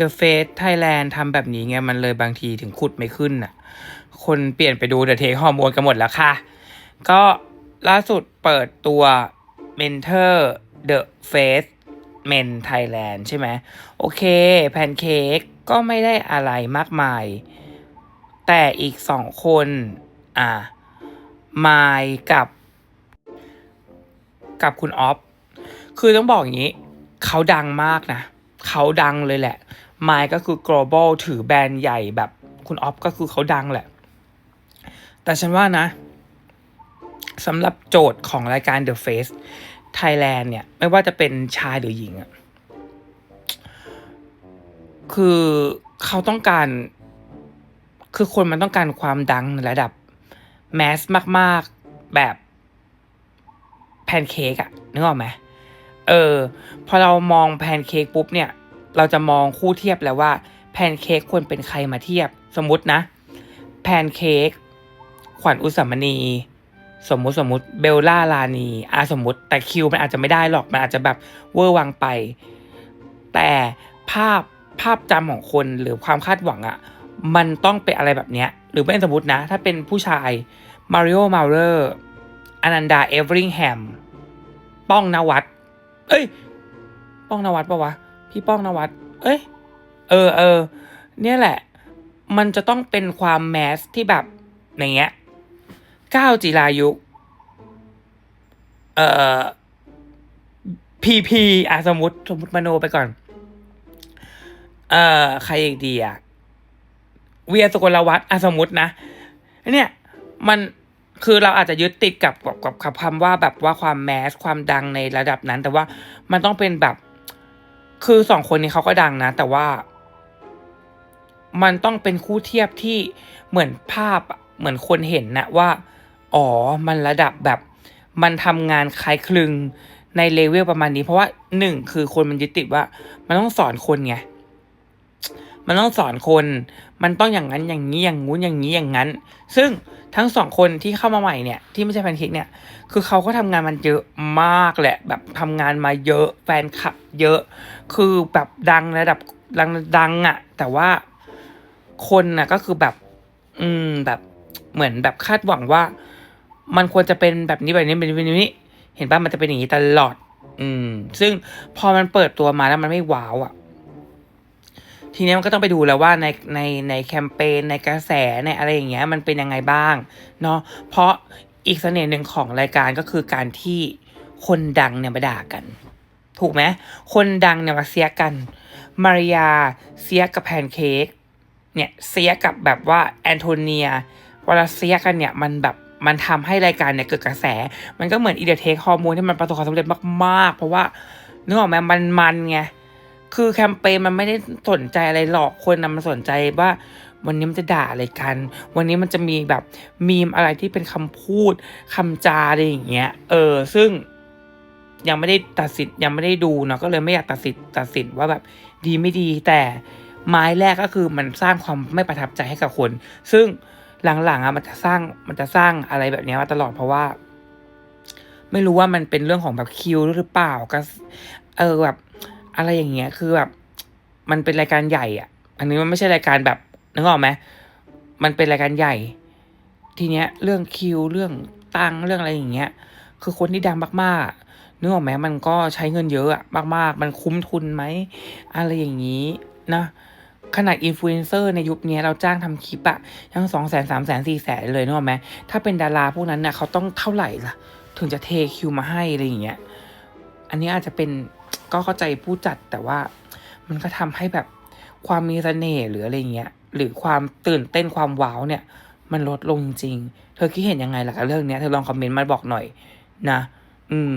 The Face Thailand ทำแบบนี้ไงมันเลยบางทีถึงขุดไม่ขึ้นน่ะ คนเปลี่ยนไปดู The Take ฮอร์โมนกันหมดแล้วค่ะ ก็ล่าสุดเปิดตัว Mentor The Face Men Thailand ใช่ไหมโอเค แพนเค้กก็ไม่ได้อะไรมากมาย แต่อีกสองคน อะมายกับ กับคุณออฟ คือต้องบอกอย่างนี้ เขาดังมากนะ เขาดังเลยแหละ มายก็คือ global ถือแบรนด์ใหญ่แบบคุณออฟก็คือเขาดังแหละ แต่ฉันว่านะสำหรับโจทย์ของรายการ The Face Thailand เนี่ย ไม่ว่าจะเป็นชายหรือหญิงอะคือเขาต้องการ คือคนมันต้องการความดังในระดับแมสมาก ๆ แบบแพนเค้กอะนึกออกไหมเออ พอเรามองแพนเค้กปุ๊บเนี่ย เราจะมองคู่เทียบแล้วว่าแพนเค้กควรเป็นใครมาเทียบ สมมตินะ แพนเค้กขวัญอุสามณี สมมุติสมมุติเบลล่าลานีอาสมมติ แต่คิวมันอาจจะไม่ได้หรอกมันอาจจะแบบเวอร์วังไป แต่ภาพภาพจำของคนหรือความคาดหวังอะ่ะมันต้องเป็นอะไรแบบเนี้ย หรือเป็นสมมตินะ ถ้าเป็นผู้ชายมาริโอมาเรอร์อนันดาเอเวอริงแฮมป้องนวัด เอ้ย ป้องนวัดปะวะ พี่ป้องนวัด เอ้ย เออเออ เนี่ยแหละ มันจะต้องเป็นความแมสที่แบบอย่างเงี้ยก้าวจิรายุ เอ่อพีพีอะสมมติสมมติมโนไปก่อน เอ่อใครอีกดีอะเวียสกลวัฒน์อะสมมตินะเนี่ยมันคือเราอาจจะยึดติดกับกับกับคำว่าแบบว่าความแมสความดังในระดับนั้น แต่ว่ามันต้องเป็นแบบ คือสองคนนี้เขาก็ดังนะ แต่ว่า มันต้องเป็นคู่เทียบที่เหมือนภาพเหมือนคนเห็นนะว่า อ๋อ มันระดับแบบ มันทำงานคล้ายคลึงในเลเวลประมาณนี้ เพราะว่าหนึ่งคือคนมันยึดติดว่า มันต้องสอนคนไง มันต้องสอนคน มันต้องอย่างนั้นอย่างนี้อย่างงู้นอย่างนี้อย่างนั้น ซึ่งทั้งสองคนที่เข้ามาใหม่เนี่ยที่ไม่ใช่แพนเค้กเนี่ยคือเขาก็ทำงานมันเยอะมากแหละ แบบทำงานมาเยอะแฟนคลับเยอะ คือแบบดังระดับดังดังอะ่ะ แต่ว่าคนน่ะก็คือแบบ อืมแบบเหมือนแบบคาดหวังว่า มันควรจะเป็นแบบนี้แบบนี้แบบนี้แบบนี้ เห็นป่ะมันจะเป็นอย่างนี้ตลอด อืม ซึ่งพอมันเปิดตัวมาแล้วมันไม่ว้าวอะ่ะ ทีนี้มันก็ต้องไปดูแล้วว่าในในในแคมเปญในกระแสในอะไรอย่างเงี้ยมันเป็นยังไงบ้างเนาะเพราะอีกเสน่ห์หนึ่งของรายการก็คือการที่คนดังเนี่ยมาด่ากัน ถูกไหมคนดังเนี่ยมาเสียกัน มาริยาเสียกับแพนเค้กเนี่ยเสียกับแบบว่าแอนโทเนียเวลาเสียกันเนี่ยมันแบบมันทำให้รายการเนี่ยเกิดกระแส มันก็เหมือนอีเดเทคฮอร์โมนที่มันประสบความสำเร็จมากๆ เพราะว่านึกออกไหมมันมันไง คือแคมเปญมันไม่ได้สนใจอะไรหรอกคนนะมันสนใจว่า วันนี้มันจะด่าอะไรกัน วันนี้มันจะมีแบบมีมอะไรที่เป็นคำพูดคำจาอะไรอย่างเงี้ย เออ ซึ่งยังไม่ได้ตัดสินยังไม่ได้ดูเนาะก็เลยไม่อยากตัดสินตัดสินว่าแบบดีไม่ดีแต่ไม้แรกก็คือมันสร้างความไม่ประทับใจให้กับคน ซึ่งหลังๆอะมันจะสร้างมันจะสร้างอะไรแบบนี้มาตลอดเพราะว่า ไม่รู้ว่ามันเป็นเรื่องของแบบคิวหรือเปล่าก็เออแบบ อะไรอย่างเงี้ยคือแบบ มันเป็นรายการใหญ่อะ อันนี้มันไม่ใช่รายการแบบนึกออกไหมมันเป็นรายการใหญ่ ทีเนี้ย เรื่องคิวเรื่องตังเรื่องอะไรอย่างเงี้ย คือคนที่ดังมากๆนึกออกไหมมันก็ใช้เงินเยอะอะมาก ๆ มันคุ้มทุนไหมอะไรอย่างนี้นะขนาดอินฟลูเอนเซอร์ในยุคนี้เราจ้างทำคลิปอะยังสองแสนสามแสนสี่แสนเลยนึกออกไหมถ้าเป็นดาราพวกนั้นเนี่ยเขาต้องเท่าไหร่ล่ะ ถึงจะเทคิวมาให้อะไรอย่างเงี้ย อันนี้อาจจะเป็น ก็เข้าใจผู้จัดแต่ว่ามันก็ทำให้แบบความมีเสน่ห์หรืออะไรเงี้ยหรือความตื่นเต้นความว้าวเนี่ย มันลดลงจริงๆเธอคิดเห็นยังไงล่ะกับเรื่องเนี้ยเธอลองคอมเมนต์มาบอกหน่อย นะ อืม